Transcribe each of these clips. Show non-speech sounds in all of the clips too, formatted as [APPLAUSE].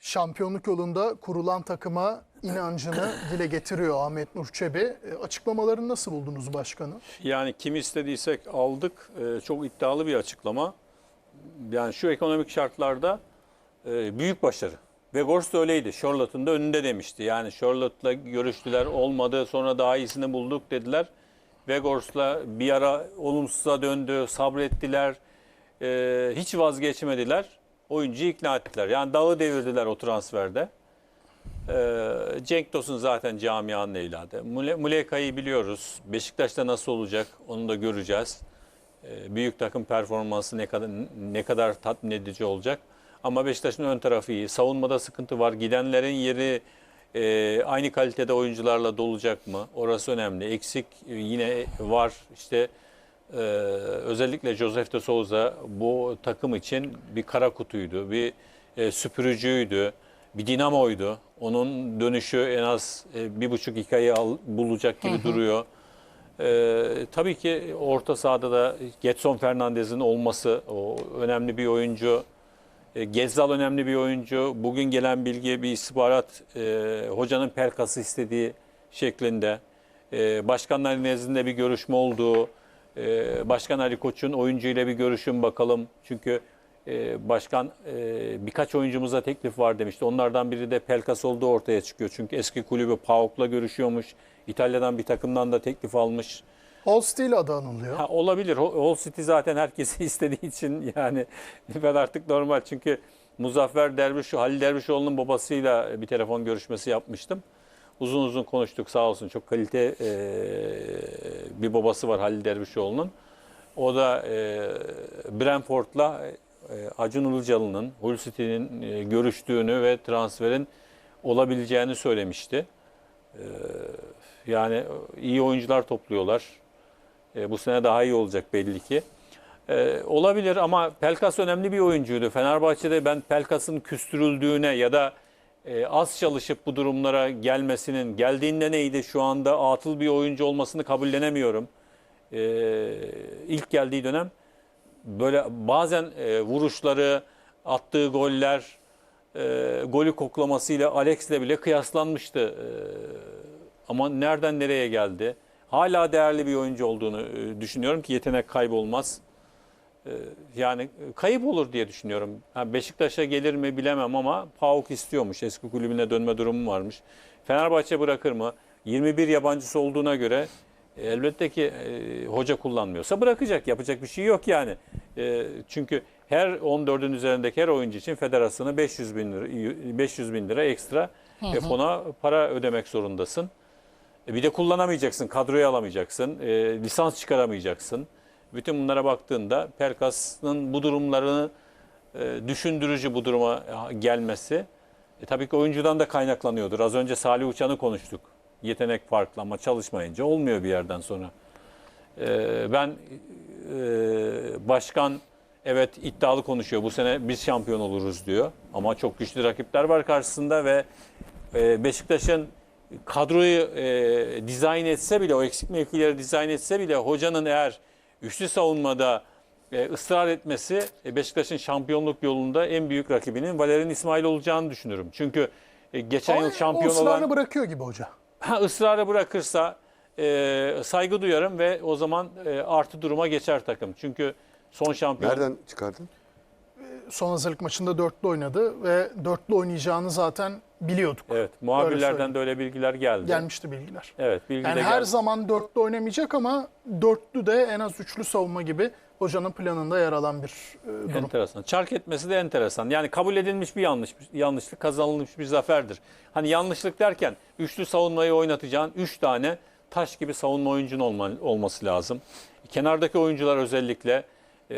şampiyonluk yolunda kurulan takıma inancını [CLEARS THROAT] dile getiriyor Ahmet Nur Çebi. E, Açıklamalarını nasıl buldunuz başkanım? Yani kim istediysek aldık. Ee, çok iddialı bir açıklama. Yani şu ekonomik şartlarda e, büyük başarı. Ve Gors da öyleydi. Charlotte'un da önünde demişti. Yani Charlotte'la görüştüler olmadı. Sonra daha iyisini bulduk dediler. Vegors'la bir ara olumsuza döndü. Sabrettiler. Hiç vazgeçmediler. Oyuncuyu ikna ettiler. Yani dağı devirdiler o transferde. Ee, Cenk Tosun zaten camianın evladı. Mule, Muleka'yı biliyoruz. Beşiktaş'ta nasıl olacak onu da göreceğiz. Ee, büyük takım performansı ne kadar ne kadar tatmin edici olacak. Ama Beşiktaş'ın ön tarafı iyi. Savunmada sıkıntı var. Gidenlerin yeri e, aynı kalitede oyuncularla dolacak mı? Orası önemli. Eksik e, yine var. İşte e, özellikle Josef de Souza bu takım için bir kara kutuydu. Bir e, süpürücüydü. Bir dinamoydu. Onun dönüşü en az e, bir buçuk iki ayı al- bulacak gibi duruyor. Ee, tabii ki orta sahada da Getson Fernandez'in olması o önemli bir oyuncu. E, Gezzal önemli bir oyuncu. Bugün gelen bilgi bir istihbarat e, hocanın Pelkas'ı istediği şeklinde. E, başkanların nezdinde bir görüşme olduğu. E, Başkan Ali Koç'un oyuncuyla bir görüşün bakalım. Çünkü e, başkan e, birkaç oyuncumuza teklif var demişti. Onlardan biri de Pelkas olduğu ortaya çıkıyor. Çünkü eski kulübü PAOK'la görüşüyormuş. İtalya'dan bir takımdan da teklif almış. Hall Steel adı anılıyor. Ha, olabilir. Hull City zaten herkesi [LAUGHS] istediği için yani [LAUGHS] ben artık normal. Çünkü Muzaffer Derviş, Halil Dervişoğlu'nun babasıyla bir telefon görüşmesi yapmıştım. Uzun uzun konuştuk sağ olsun. Çok kalite e, bir babası var Halil Dervişoğlu'nun. O da e, Brentford'la e, Acun Ilıcalı'nın Hull City'nin e, görüştüğünü ve transferin olabileceğini söylemişti. E, yani iyi oyuncular topluyorlar. E, bu sene daha iyi olacak belli ki. E, olabilir ama Pelkas önemli bir oyuncuydu. Fenerbahçe'de ben Pelkas'ın küstürüldüğüne ya da e, az çalışıp bu durumlara gelmesinin geldiğinde neydi şu anda atıl bir oyuncu olmasını kabullenemiyorum. E, ilk geldiği dönem böyle bazen e, vuruşları, attığı goller, e, golü koklamasıyla Alex'le bile kıyaslanmıştı. E, ama nereden nereye geldi? Hala değerli bir oyuncu olduğunu e, düşünüyorum ki yetenek kaybolmaz. E, Yani e, kayıp olur diye düşünüyorum. Beşiktaş'a gelir mi bilemem ama PAOK istiyormuş. Eski kulübüne dönme durumu varmış. Fenerbahçe bırakır mı? 21 yabancısı olduğuna göre e, elbette ki e, hoca kullanmıyorsa bırakacak. Yapacak bir şey yok yani. E, çünkü her 14'ün üzerindeki her oyuncu için federasyona 500 bin lira, 500 bin lira ekstra e, fona para ödemek zorundasın. E, Bir de kullanamayacaksın, kadroya alamayacaksın, e, lisans çıkaramayacaksın. Bütün bunlara baktığında Pelkas'ın bu durumlarını e, düşündürücü bu duruma gelmesi e, tabii ki oyuncudan da kaynaklanıyordur. Az önce Salih Uçan'ı konuştuk. Yetenek farklı ama çalışmayınca olmuyor bir yerden sonra. E, ben e, başkan evet iddialı konuşuyor. Bu sene biz şampiyon oluruz diyor. Ama çok güçlü rakipler var karşısında ve e, Beşiktaş'ın kadroyu e, dizayn etse bile, o eksik mevkileri dizayn etse bile hocanın eğer üçlü savunmada e, ısrar etmesi e, Beşiktaş'ın şampiyonluk yolunda en büyük rakibinin Valerian İsmail olacağını düşünürüm. Çünkü e, geçen Ama yıl şampiyon o olan bırakıyor gibi hoca. ha, ısrarı bırakırsa e, saygı duyarım ve o zaman e, artı duruma geçer takım. Çünkü son şampiyon Nereden çıkardın? Son hazırlık maçında dörtlü oynadı ve dörtlü oynayacağını zaten biliyorduk. Evet, muhabirlerden de öyle bilgiler geldi. Gelmişti bilgiler. Evet, bilgi Yani her geldi. zaman dörtlü oynamayacak ama dörtlü de en az üçlü savunma gibi hocanın planında yer alan bir e, durum. Enteresan. Çark etmesi de enteresan. Yani kabul edilmiş bir yanlış yanlışlık kazanılmış bir zaferdir. Hani yanlışlık derken üçlü savunmayı oynatacağın 3 tane taş gibi savunma oyuncun olma, olması lazım. Kenardaki oyuncular özellikle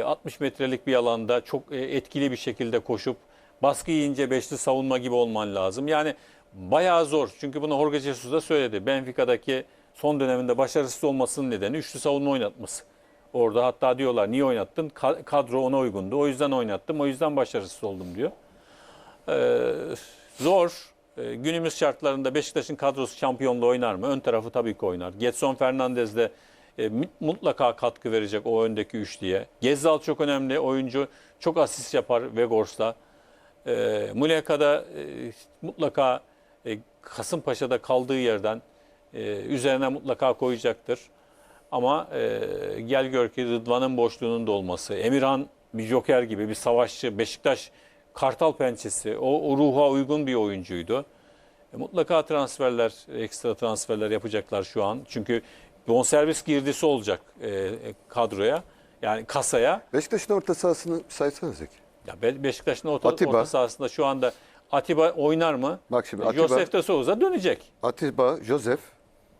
60 metrelik bir alanda çok e, etkili bir şekilde koşup baskı yiyince beşli savunma gibi olman lazım. Yani bayağı zor. Çünkü bunu Jorge Jesus da söyledi. Benfica'daki son döneminde başarısız olmasının nedeni üçlü savunma oynatması. Orada hatta diyorlar niye oynattın? Ka- kadro ona uygundu. O yüzden oynattım. O yüzden başarısız oldum diyor. Ee, zor. Ee, günümüz şartlarında Beşiktaş'ın kadrosu şampiyonluğu oynar mı? Ön tarafı tabii ki oynar. Getson Fernandez de e, mu- mutlaka katkı verecek o öndeki üçlüye. Gezzal çok önemli oyuncu. Çok asist yapar Vegors'la. E, Muleka'da e, mutlaka e, Kasımpaşa'da kaldığı yerden e, üzerine mutlaka koyacaktır. Ama e, gel gör ki Rıdvan'ın boşluğunun da olması, Emirhan bir joker gibi bir savaşçı, Beşiktaş kartal pençesi, o, o ruha uygun bir oyuncuydu. E, mutlaka transferler, ekstra transferler yapacaklar şu an. Çünkü bonservis girdisi olacak e, e, kadroya, yani kasaya. Beşiktaş'ın orta sahasını saysanız Zeki. Ya Be- Beşiktaş'ın orta, Atiba. orta sahasında şu anda Atiba oynar mı? Bak şimdi Atiba- Josef de Souza dönecek. Atiba, Josef,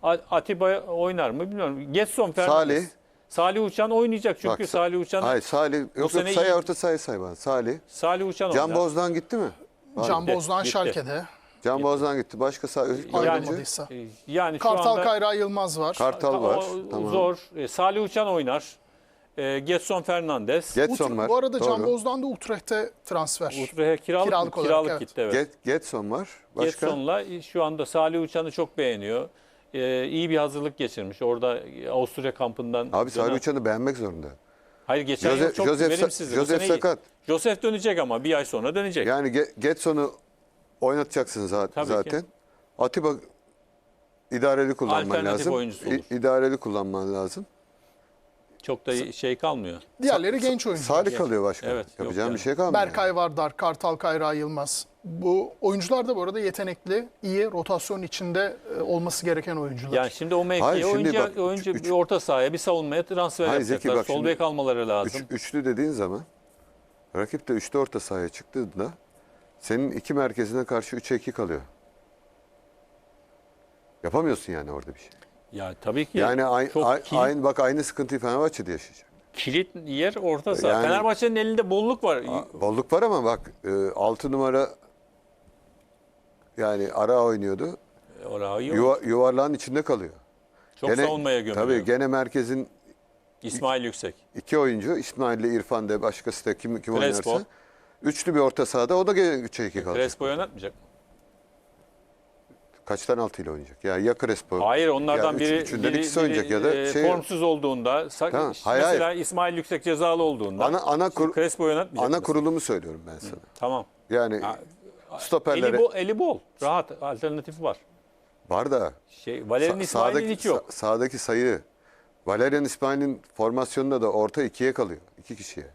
A- Atiba oynar mı bilmiyorum. Getson Fernandes. Salih. Salih Uçan oynayacak çünkü Bak, Salih Uçan hayır Salih, yok yok sene say iyi- orta sahayı say bana. Salih, Salih Uçan Can oynar. Bozdan gitti mi? Var. Can gitti, Bozdan gitti. Şalke'de Can Bozdan gitti. Başka sağ oyuncu. ayrılmadıysa. E, Yani şu Kartal anda Kayra Yılmaz var. Kartal var. o- tamam. zor. E, Salih Uçan oynar. E, Getson Fernandes. Getson Ut- var. Bu arada Can Doğru. Bozdan da Utrecht'e transfer. Utrecht'e kiralık, Kiralık kiralık, olarak, evet. gitti evet. Get, Getson var. Başka? Getson'la şu anda Salih Uçan'ı çok beğeniyor. E, iyi bir hazırlık geçirmiş. Orada Avusturya kampından. Abi Salih dönen- Uçan'ı beğenmek zorunda. Hayır geçen yıl Josef, çok Josef, verimsizdi. Bu sene iyi. sakat. Josef dönecek ama bir ay sonra dönecek. Yani Ge- Getson'u oynatacaksın zaten. Tabii ki. zaten. Atiba idareli kullanman Alternatif lazım. oyuncusu olur. İ- İdareli kullanman lazım. Çok da şey kalmıyor. Diğerleri genç oyuncu. Salih kalıyor başka. Evet, yok Yapacağım yani. bir şey kalmıyor. Berkay Vardar, Kartal Kayra Yılmaz. Bu oyuncular da bu arada yetenekli, iyi, rotasyon içinde e, olması gereken oyuncular. Yani şimdi o mevkiye Hayır, şimdi oyuncu, bak, oyuncu üç- bir orta sahaya bir savunmaya transfer Hayır, Zeki, yapacaklar. bak Sol şimdi- bek almaları Üç, lazım. üçlü dediğin zaman rakip de üçlü orta sahaya çıktığında senin iki merkezine karşı 3'e 2 kalıyor. Yapamıyorsun yani orada bir şey. Ya tabii ki Yani ay- çok ay- kilit, aynı bak aynı sıkıntıyı Fenerbahçe'de yaşayacak. kilit yer orta saha. Yani- Fenerbahçe'nin elinde bolluk var. A- Bolluk var ama bak 6 numara yani ara oynuyordu. Orayı yok. Yuva, yuvarlağın içinde kalıyor. çok savunmaya gömülüyor. Tabii gene merkezin İsmail Yüksek. iki oyuncu İsmail ile İrfan de başkası da kim, kim Crespo. oynarsa. Üçlü bir orta sahada o da 3'e 2 kalacak. Crespo oynatmayacak mı? Kaçtan altı ile oynayacak? Ya ya Crespo. Hayır onlardan ya üç- biri, üçünden biri, ikisi oynayacak ya da e, şey formsuz olduğunda Tamam, hayır, mesela İsmail Yüksek cezalı olduğunda ana ana kur, Crespo oynatmayacak ana mısın? kurulumu söylüyorum ben sana. Tamam. Yani Ha, stoperlere Eli, bol, eli bol. Rahat alternatifi var. var da Şey, Valerian sa- İsmail'in hiç yok. sa- sağdaki sayı Valerian İsmail'in formasyonunda da orta ikiye kalıyor. iki kişiye.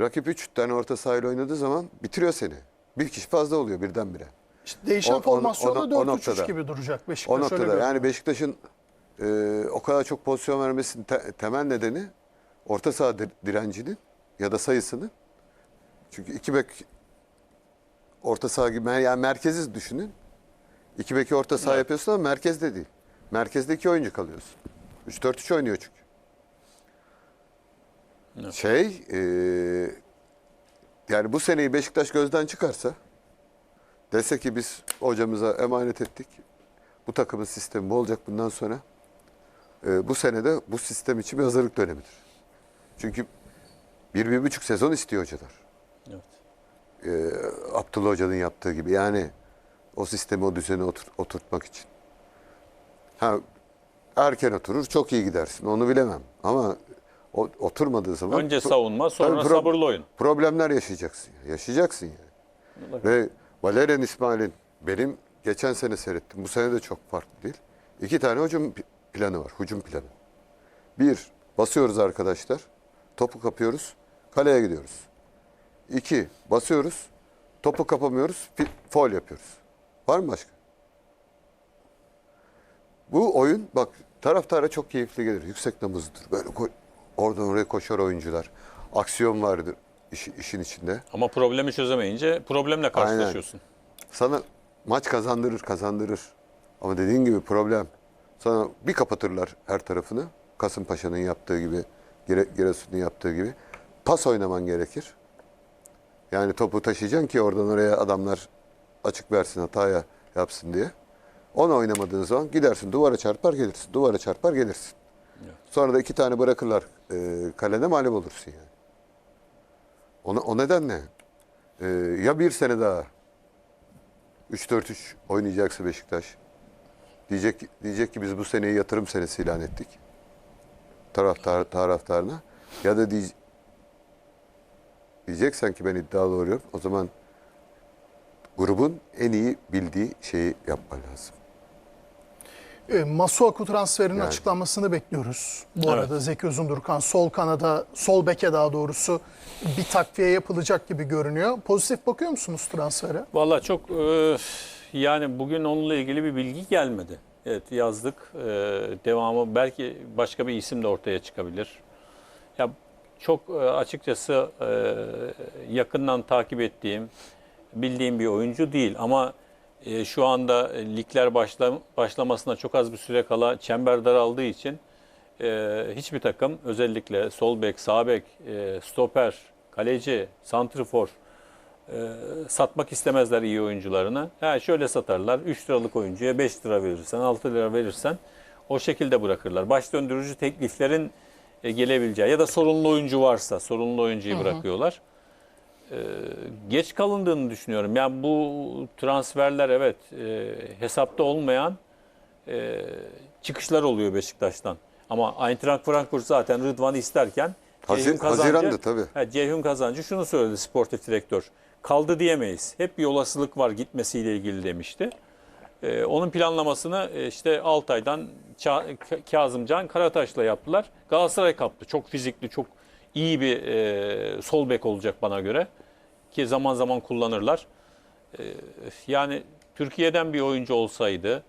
Rakip üç tane orta sahayla oynadığı zaman bitiriyor seni. Bir kişi fazla oluyor birdenbire. İşte değişen O- o- formasyonda o- o 4-3-3 noktada. gibi duracak O Beşiktaş. öyle noktada görünüyor. yani Beşiktaş'ın e, o kadar çok pozisyon vermesinin te- temel nedeni orta saha dir- direncinin ya da sayısının. Çünkü iki bek orta saha gibi yani merkezi düşünün. İki beki orta saha Evet. yapıyorsun ama merkezde değil. Merkezde iki oyuncu kalıyorsun. 3-4-3 oynuyor çünkü. Evet. Şey e, yani bu seneyi Beşiktaş gözden çıkarsa dese ki biz hocamıza emanet ettik. Bu takımın sistemi bu olacak bundan sonra. E, bu senede bu sistem için bir hazırlık dönemidir. Çünkü bir, bir buçuk sezon istiyor hocalar. Evet. E, Abdullah Hoca'nın yaptığı gibi. Yani o sistemi, o düzeni otur- oturtmak için. Ha, erken oturur, çok iyi gidersin. Onu bilemem. Ama o, oturmadığı zaman... Önce savunma sonra pro- sabırlı oyun. problemler yaşayacaksın. Yaşayacaksın yani. Ve Valerian İsmail'in benim geçen sene seyrettim. Bu sene de çok farklı değil. İki tane hücum planı var. Hücum planı. Bir, basıyoruz arkadaşlar. Topu kapıyoruz. Kaleye gidiyoruz. İki, basıyoruz. Topu kapamıyoruz. Foul yapıyoruz. Var mı başka? Bu oyun bak taraftara çok keyifli gelir. Yüksek namızdır. Böyle oradan oraya koşar oyuncular. Aksiyon vardır işi- işin içinde. Ama problemi çözemeyince problemle karşılaşıyorsun. Sana maç kazandırır kazandırır. Ama dediğin gibi problem. Sana bir kapatırlar her tarafını. Kasımpaşa'nın yaptığı gibi, Gire- Giresun'un yaptığı gibi. Pas oynaman gerekir. Yani topu taşıyacaksın ki oradan oraya adamlar açık versin hataya yapsın diye. Onu oynamadığın zaman gidersin duvara çarpar gelirsin. Duvara çarpar gelirsin. Sonra da iki tane bırakırlar e, kalene mağlup olursun yani. O, o nedenle e, ya bir sene daha 3-4-3 oynayacaksa Beşiktaş diyecek diyecek ki biz bu seneyi yatırım senesi ilan ettik. Taraftar taraftarına ya da diye, diyeceksen ki ben iddialı oluyorum. O zaman grubun en iyi bildiği şeyi yapma lazım. E, Masuaku transferinin Yani. açıklanmasını bekliyoruz. Bu Evet. arada Zeki Uzundurkan sol kanada, sol beke daha doğrusu bir takviye yapılacak gibi görünüyor. Pozitif bakıyor musunuz transfere? Valla çok e, yani bugün onunla ilgili bir bilgi gelmedi. Evet yazdık. E, devamı belki başka bir isim de ortaya çıkabilir. Ya çok e, açıkçası e, yakından takip ettiğim, bildiğim bir oyuncu değil ama e, şu anda ligler başla, başlamasına çok az bir süre kala çember daraldığı için e, hiçbir takım özellikle sol bek, sağ bek, e, stoper, kaleci, santrifor e, satmak istemezler iyi oyuncularını. Ha, şöyle satarlar. 3 liralık oyuncuya 5 lira verirsen, 6 lira verirsen o şekilde bırakırlar. Baş döndürücü tekliflerin e, gelebileceği ya da sorunlu oyuncu varsa sorunlu oyuncuyu bırakıyorlar. E, geç kalındığını düşünüyorum. Yani bu transferler evet e, hesapta olmayan e, çıkışlar oluyor Beşiktaş'tan. Ama Eintracht Frankfurt zaten Rıdvan'ı isterken Hazir- Ceyhun Kazancı- Haziran'dı tabii. Ha, Ceyhun Kazancı şunu söyledi sportif direktör. Kaldı diyemeyiz. Hep bir olasılık var gitmesiyle ilgili demişti. Ee, onun planlamasını e, işte Altay'dan Ça- Kazımcan Karataş'la yaptılar. Galatasaray kaptı. Çok fizikli, çok iyi bir e, sol bek olacak bana göre. Ki zaman zaman kullanırlar. Ee, yani Türkiye'den bir oyuncu olsaydı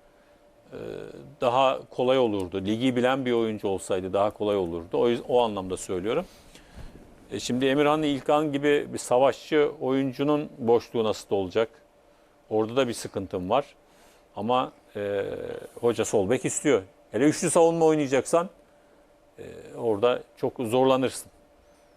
e, daha kolay olurdu. Ligi bilen bir oyuncu olsaydı daha kolay olurdu. O, o anlamda söylüyorum. E şimdi Emirhan İlkan gibi bir savaşçı oyuncunun boşluğu nasıl olacak? Orada da bir sıkıntım var. Ama e, hoca sol bek istiyor. Hele üçlü savunma oynayacaksan e, orada çok zorlanırsın.